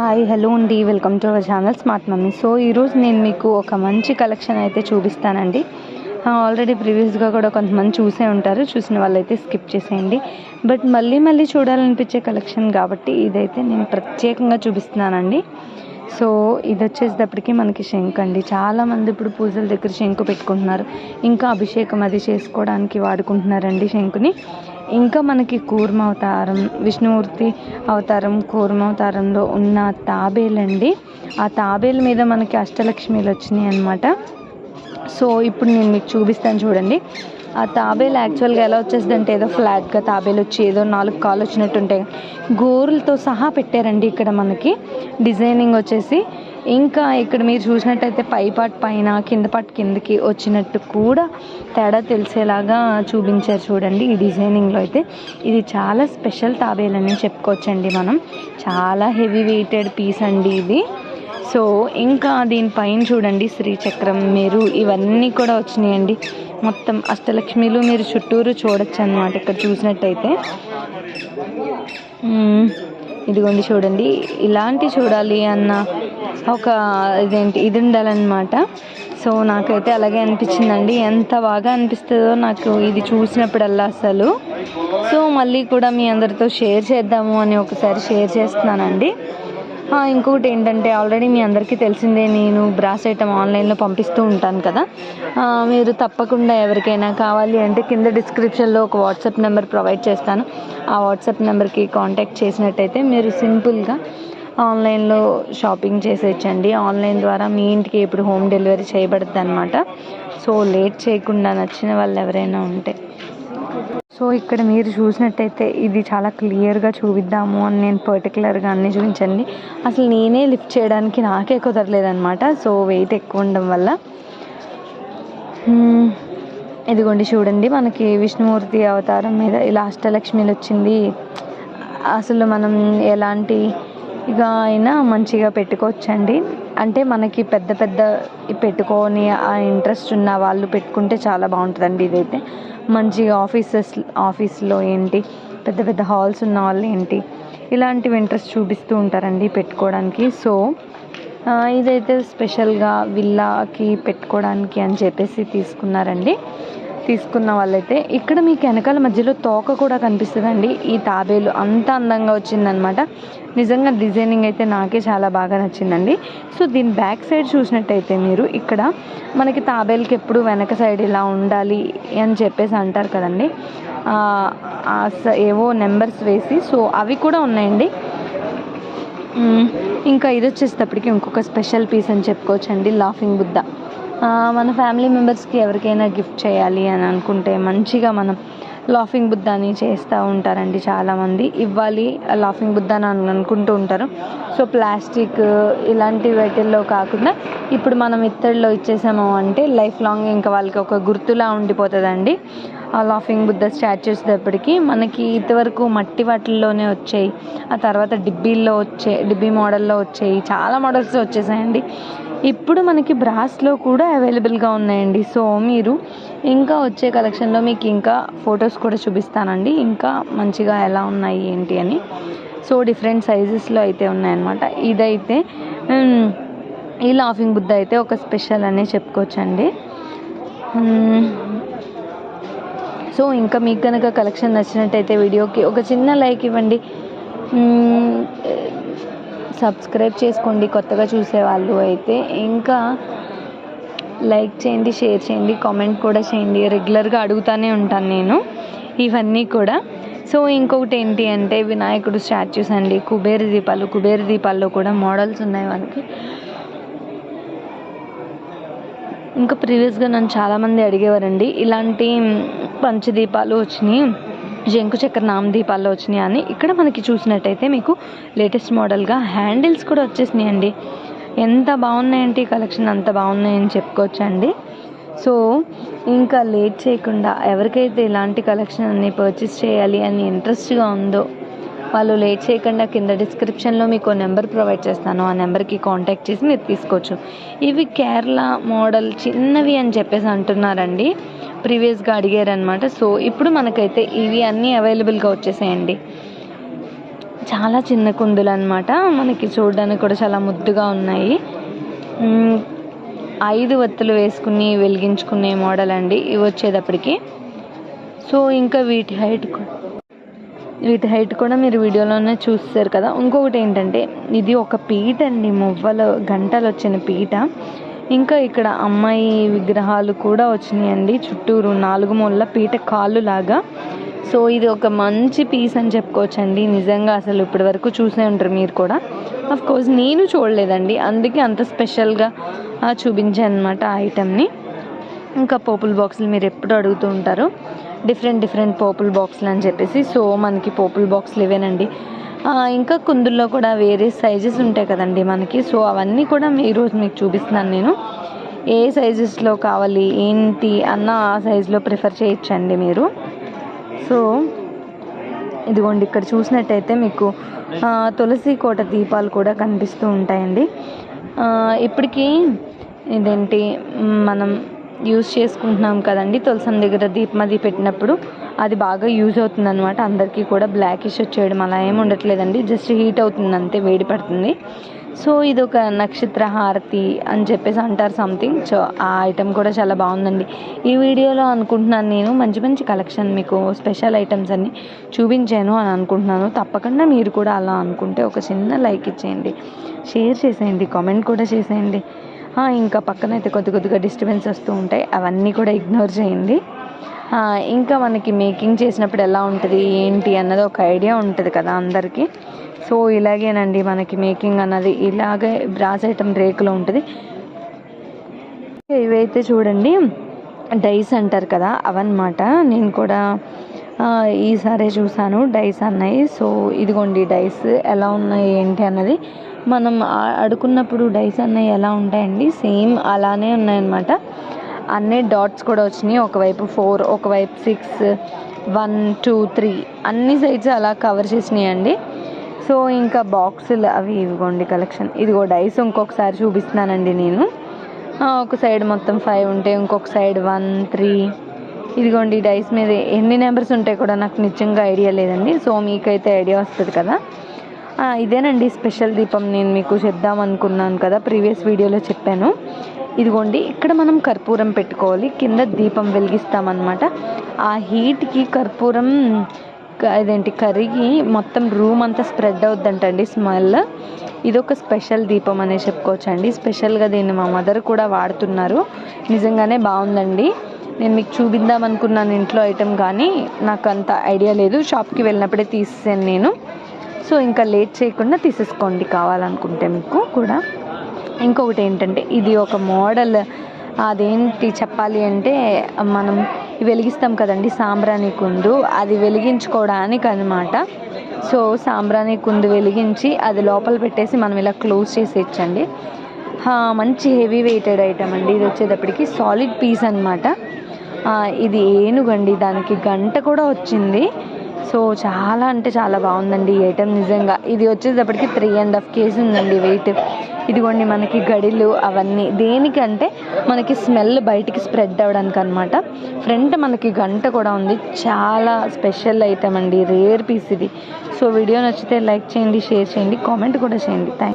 Hi hello అండి. Welcome to our channel smart mummy. So ఈరోజు నేను మీకు ఒక మంచి కలెక్షన్ అయితే చూపిస్తానండి. ఆల్రెడీ ప్రీవియస్గా కూడా కొంతమంది చూసే ఉంటారు. చూసిన వాళ్ళైతే స్కిప్ చేసేయండి. బట్ మళ్ళీ మళ్ళీ చూడాలనిపించే కలెక్షన్ కాబట్టి ఇదైతే నేను ప్రత్యేకంగా చూపిస్తున్నానండి. సో ఇది వచ్చేసేటప్పటికి మనకి శంకు అండి. చాలామంది ఇప్పుడు పూజల దగ్గర శంకు పెట్టుకుంటున్నారు. ఇంకా అభిషేకం అది చేసుకోవడానికి వాడుకుంటున్నారండి శంకుని ఇంకా మనకి కూర్మ అవతారం విష్ణుమూర్తి అవతారం కూర్మ అవతారంలో ఉన్న తాబేలండి. ఆ తాబేలు మీద మనకి అష్టలక్ష్మిలు వచ్చినాయి అనమాట సో ఇప్పుడు నేను మీకు చూపిస్తాను చూడండి. ఆ తాబేలు యాక్చువల్గా ఎలా వచ్చేసింది అంటే ఏదో ఫ్లాట్గా తాబేలు వచ్చి ఏదో నాలుగు కాలు వచ్చినట్టు ఉంటాయి గోరులతో సహా పెట్టారండి ఇక్కడ మనకి. డిజైనింగ్ వచ్చేసి ఇంకా ఇక్కడ మీరు చూసినట్టయితే పై పాట్ పైన కింద పాట్ కిందకి వచ్చినట్టు కూడా తేడా తెలిసేలాగా చూపించారు చూడండి ఈ డిజైనింగ్లో అయితే. ఇది చాలా స్పెషల్ తాబేలని చెప్పుకోవచ్చండి మనం. చాలా హెవీ వెయిటెడ్ పీస్ అండి ఇది. సో ఇంకా దీనిపైన చూడండి శ్రీచక్రం మీరు ఇవన్నీ కూడా వచ్చినాయండి. మొత్తం అష్టలక్ష్మిలు మీరు చుట్టూరు చూడొచ్చు అనమాట ఇక్కడ చూసినట్టయితే. ఇదిగోండి చూడండి ఇలాంటి చూడాలి అన్న ఒక ఇదేంటి ఇది ఉండాలన్నమాట. సో నాకైతే అలాగే అనిపించిందండి. ఎంత బాగా అనిపిస్తుందో నాకు ఇది చూసినప్పుడల్లా అసలు. సో మళ్ళీ కూడా మీ అందరితో షేర్ చేద్దాము అని ఒకసారి షేర్ చేస్తున్నానండి. ఇంకొకటి ఏంటంటే ఆల్రెడీ మీ అందరికీ తెలిసిందే నేను బ్రాస్ ఐటమ్ ఆన్లైన్లో పంపిస్తూ ఉంటాను కదా. మీరు తప్పకుండా ఎవరికైనా కావాలి అంటే కింద డిస్క్రిప్షన్లో ఒక వాట్సాప్ నెంబర్ ప్రొవైడ్ చేస్తాను. ఆ వాట్సాప్ నెంబర్కి కాంటాక్ట్ చేసినట్టయితే మీరు సింపుల్గా ఆన్లైన్లో షాపింగ్ చేసేయచ్చండి. ఆన్లైన్ ద్వారా మీ ఇంటికి ఇప్పుడు హోమ్ డెలివరీ చేయబడుతుంది అనమాట సో లేట్ చేయకుండా నచ్చిన వాళ్ళు ఎవరైనా ఉంటే. సో ఇక్కడ మీరు చూసినట్టయితే ఇది చాలా క్లియర్గా చూపిద్దాము అని నేను పర్టికులర్గా అన్నీ చూపించండి. అసలు నేనే లిఫ్ట్ చేయడానికి నాకే కుదరలేదనమాట సో వెయిట్ ఎక్కువ ఉండడం వల్ల. ఇదిగోండి చూడండి మనకి విష్ణుమూర్తి అవతారం మీద ఇలా అష్టలక్ష్మిలు వచ్చింది. అసలు మనం ఎలాంటి ఇక అయినా మంచిగా పెట్టుకోవచ్చండి. అంటే మనకి పెద్ద పెద్ద పెట్టుకొని ఆ ఇంట్రెస్ట్ ఉన్న వాళ్ళు పెట్టుకుంటే చాలా బాగుంటుందండి ఇదైతే. మంచిగా ఆఫీసెస్ ఆఫీస్లో ఏంటి పెద్ద పెద్ద హాల్స్ ఉన్న వాళ్ళు ఏంటి ఇలాంటివి ఇంట్రెస్ట్ చూపిస్తూ ఉంటారండి పెట్టుకోవడానికి. సో ఇదైతే స్పెషల్గా విల్లాకి పెట్టుకోవడానికి అని చెప్పేసి తీసుకున్నారండి. తీసుకున్న వాళ్ళైతే ఇక్కడ మీకు వెనకాల మధ్యలో తోక కూడా కనిపిస్తుందండి. ఈ తాబేలు అంత అందంగా వచ్చిందనమాట నిజంగా డిజైనింగ్ అయితే నాకే చాలా బాగా నచ్చిందండి. సో దీని బ్యాక్ సైడ్ చూసినట్టయితే మీరు ఇక్కడ మనకి తాబేలుకి ఎప్పుడు వెనక సైడ్ ఇలా ఉండాలి అని చెప్పేసి అంటారు కదండి. స- ఏవో నెంబర్స్ వేసి సో అవి కూడా ఉన్నాయండి. ఇంకా ఇది వచ్చేసేటప్పటికి ఇంకొక స్పెషల్ పీస్ అని చెప్పుకోవచ్చండి. లాఫింగ్ బుద్ధ. మన ఫ్యామిలీ మెంబర్స్కి ఎవరికైనా గిఫ్ట్ చేయాలి అని అనుకుంటే మంచిగా మనం లాఫింగ్ బుద్ధాని చేస్తూ ఉంటారండి చాలామంది. ఇవ్వాలి లాఫింగ్ బుద్ధ అని అనుకుంటూ ఉంటారు. సో ప్లాస్టిక్ ఇలాంటి వాటిల్లో కాకుండా ఇప్పుడు మనం ఇత్తడిలో ఇచ్చేసాము అంటే లైఫ్ లాంగ్ ఇంకా వాళ్ళకి ఒక గుర్తులా ఉండిపోతుందండి. ఆ లాఫింగ్ బుద్ధ స్టాచ్యూస్ దప్పటికి మనకి ఇంతవరకు మట్టి వాటిల్లోనే వచ్చాయి. ఆ తర్వాత డిబ్బీల్లో వచ్చే డిబ్బీ మోడల్లో వచ్చాయి. చాలా మోడల్స్ వచ్చేసాయండి. ఇప్పుడు మనకి బ్రాస్లో కూడా అవైలబుల్గా ఉన్నాయండి. సో మీరు ఇంకా వచ్చే కలెక్షన్లో మీకు ఇంకా ఫొటోస్ కూడా చూపిస్తానండి. ఇంకా మంచిగా ఎలా ఉన్నాయి ఏంటి అని. సో డిఫరెంట్ సైజెస్లో అయితే ఉన్నాయన్నమాట. ఇదైతే ఈ లాఫింగ్ బుద్ధ అయితే ఒక స్పెషల్ అనే చెప్పుకోవచ్చండి. సో ఇంకా మీకు కనుక కలెక్షన్ నచ్చినట్టయితే వీడియోకి ఒక చిన్న లైక్ ఇవ్వండి. సబ్స్క్రైబ్ చేసుకోండి కొత్తగా చూసేవాళ్ళు అయితే. ఇంకా లైక్ చేయండి షేర్ చేయండి కామెంట్ కూడా చేయండి. రెగ్యులర్గా అడుగుతానే ఉంటాను నేను ఇవన్నీ కూడా. సో ఇంకొకటి ఏంటి అంటే వినాయకుడు స్టాచ్యూస్ అండి. కుబేర దీపాలు కుబేర దీపాల్లో కూడా మోడల్స్ ఉన్నాయి మనకి. ఇంకా ప్రీవియస్గా నన్ను చాలామంది అడిగేవారండి. ఇలాంటి పంచదీపాలు వచ్చినాయి. జంకు చక్ర నామదీపాల్లో వచ్చినాయి అని ఇక్కడ మనకి చూసినట్టయితే మీకు లేటెస్ట్ మోడల్గా హ్యాండిల్స్ కూడా వచ్చేసినాయి అండి ఎంత బాగున్నాయంటే ఈ కలెక్షన్ అంత బాగున్నాయని చెప్పుకోవచ్చండి. సో ఇంకా లేట్ చేయకుండా ఎవరికైతే ఇలాంటి కలెక్షన్ అన్ని పర్చేస్ చేయాలి అని ఇంట్రెస్ట్గా ఉందో వాళ్ళు లేట్ చేయకుండా కింద డిస్క్రిప్షన్లో మీకు నెంబర్ ప్రొవైడ్ చేస్తాను. ఆ నెంబర్కి కాంటాక్ట్ చేసి మీరు తీసుకోవచ్చు. ఇవి కేరళ మోడల్ చిన్నవి అని చెప్పేసి అంటున్నారండి. ప్రీవియస్గా అడిగారనమాట సో ఇప్పుడు మనకైతే ఇవి అన్నీ అవైలబుల్గా వచ్చేసాయండి. చాలా చిన్న కుందులు అనమాట మనకి చూడడానికి కూడా చాలా ముద్దుగా ఉన్నాయి. ఐదు వత్తులు వేసుకుని వెలిగించుకునే మోడల్ అండి. ఇవి వచ్చేటప్పటికి. సో ఇంకా వీటి హైట్ కూడా వీటి హైట్ కూడా మీరు వీడియోలోనే చూస్తారు కదా. ఇంకొకటి ఏంటంటే ఇది ఒక పీట అండి. మువ్వలు గంటలు వచ్చిన పీట. ఇంకా ఇక్కడ అమ్మాయి విగ్రహాలు కూడా వచ్చినాయండి. చుట్టూరు నాలుగు మూలల పీట కాళ్ళు లాగా సో ఇది ఒక మంచి పీస్ అని చెప్పుకోవచ్చండి. నిజంగా అసలు ఇప్పటి వరకు చూసే ఉంటారు మీరు కూడా. అఫ్ కోర్స్ నేను చూడలేదండి. అందుకే అంత స్పెషల్గా చూపించాను అనమాట ఆ ఐటెంని ఇంకా పోపుల్ బాక్సులు మీరు ఎప్పుడు అడుగుతూ ఉంటారు. డిఫరెంట్ డిఫరెంట్ పోపుల్ బాక్స్లు అని చెప్పేసి సో మనకి పోపుల్ బాక్స్లు ఇవేనండి ఇంకా కుందుల్లో కూడా వేరే సైజెస్ ఉంటాయి కదండి మనకి. సో అవన్నీ కూడా మీ- ఈరోజు మీకు చూపిస్తున్నాను నేను. ఏ సైజెస్లో కావాలి ఏంటి అన్న ఆ సైజులో ప్రిఫర్ చేయొచ్చండి మీరు. సో ఇదిగోండి ఇక్కడ చూసినట్టయితే మీకు తులసి కోట దీపాలు కూడా కనిపిస్తూ ఉంటాయండి. ఇప్పటికీ ఇదేంటి మనం యూజ్ చేసుకుంటున్నాం కదండి. తులసం దగ్గర దీపం అది పెట్టినప్పుడు అది బాగా యూజ్ అవుతుంది అనమాట అందరికీ కూడా బ్లాకిష్ వచ్చేయడం అలా ఏమి ఉండట్లేదండి. జస్ట్ హీట్ అవుతుంది అంతే వేడి పడుతుంది. సో ఇది ఒక నక్షత్ర హారతి అని చెప్పేసి అంటారు సంథింగ్ సో ఆ ఐటెం కూడా చాలా బాగుందండి. ఈ వీడియోలో అనుకుంటున్నాను నేను మంచి మంచి కలెక్షన్ మీకు స్పెషల్ ఐటమ్స్ అన్నీ చూపించాను అని అనుకుంటున్నాను. తప్పకుండా మీరు కూడా అలా అనుకుంటే ఒక చిన్న లైక్ ఇచ్చేయండి. షేర్ చేసేయండి కామెంట్ కూడా చేసేయండి. ఇంకా పక్కన అయితే కొద్ది కొద్దిగా డిస్టర్బెన్స్ వస్తూ ఉంటాయి. అవన్నీ కూడా ఇగ్నోర్ చేయండి. ఇంకా మనకి మేకింగ్ చేసినప్పుడు ఎలా ఉంటుంది ఏంటి అన్నది ఒక ఐడియా ఉంటుంది కదా అందరికీ. సో ఇలాగేనండి మనకి మేకింగ్ అన్నది. ఇలాగే బ్రాస్ ఐటమ్ రేకులో ఉంటుంది. ఇవైతే చూడండి డైస్ అంటారు కదా అవన్నమాట. నేను కూడా ఈసారే చూసాను. డైస్ అన్నాయి. సో ఇదిగోండి డైస్ ఎలా ఉన్నాయి ఏంటి అన్నది. మనం అడుకున్నప్పుడు డైస్ అన్నవి ఎలా ఉంటాయండి? సేమ్ అలానే ఉన్నాయన్నమాట. అన్నీ డాట్స్ కూడా వచ్చినాయి. ఒకవైపు ఫోర్ ఒకవైపు సిక్స్ వన్ టూ త్రీ. అన్ని సైడ్స్ అలా కవర్ చేసినాయండి. సో ఇంకా బాక్సులు అవి ఇవిగోండి కలెక్షన్. ఇదిగో డైస్ ఇంకొకసారి చూపిస్తున్నానండి నేను. ఒక సైడ్ మొత్తం ఫైవ్ ఉంటాయి ఇంకొక సైడ్ వన్ త్రీ. ఇదిగోండి డైస్ మీద ఎన్ని నెంబర్స్ ఉంటాయి కూడా నాకు నిజంగా ఐడియా లేదండి. సో మీకైతే ఐడియా వస్తుంది కదా. ఇదేనండి స్పెషల్ దీపం. నేను మీకు చెప్దాం అనుకున్నాను కదా ప్రీవియస్ వీడియోలో చెప్పాను. ఇదిగోండి ఇక్కడ మనం కర్పూరం పెట్టుకోవాలి. కింద దీపం వెలిగిస్తామన్నమాట. ఆ హీట్కి కర్పూరం ఇదేంటి కరిగి మొత్తం రూమ్ అంతా స్ప్రెడ్ అవుద్దంటండి స్మెల్. ఇది ఒక స్పెషల్ దీపం అనే చెప్పుకోవచ్చండి. స్పెషల్గా దీన్ని మా మదర్ కూడా వాడుతున్నారు. నిజంగానే బాగుందండి. నేను మీకు చూపిద్దాం అనుకున్నాను ఇంట్లో ఐటెం కానీ. నాకు అంత ఐడియా లేదు. షాప్కి వెళ్ళినప్పుడే తీసేసాను నేను. సో ఇంకా లేట్ చేయకుండా తీసేసుకోండి కావాలనుకుంటే మీకు కూడా. ఇంకొకటి ఏంటంటే ఇది ఒక మోడల్. అదేంటి చెప్పాలి అంటే మనం వెలిగిస్తాం కదండి సాంబ్రాణి కుందు. అది వెలిగించుకోవడానికి అనమాట సో సాంబ్రాణి కుందు వెలిగించి అది లోపల పెట్టేసి మనం ఇలా క్లోజ్ చేసేయచ్చండి ఇచ్చండి. మంచి హెవీ వెయిటెడ్ ఐటమ్ అండి. ఇది వచ్చేటప్పటికి సాలిడ్ పీస్ అనమాట ఇది ఏనుగండి దానికి గంట కూడా వచ్చింది. సో చాలా అంటే చాలా బాగుందండి ఈ ఐటెం నిజంగా. ఇది వచ్చేటప్పటికి త్రీ అండ్ హాఫ్ కేజీ ఉందండి వెయిట్ ఇదిగోండి మనకి గడిలు అవన్నీ. దేనికంటే మనకి స్మెల్ బయటికి స్ప్రెడ్ అవ్వడానికి అనమాట ఫ్రంట్ మనకి గంట కూడా ఉంది. చాలా స్పెషల్ ఐటమ్ అండి. రేర్ పీస్ ఇది. సో వీడియో నచ్చితే లైక్ చేయండి షేర్ చేయండి కామెంట్ కూడా చేయండి. థ్యాంక్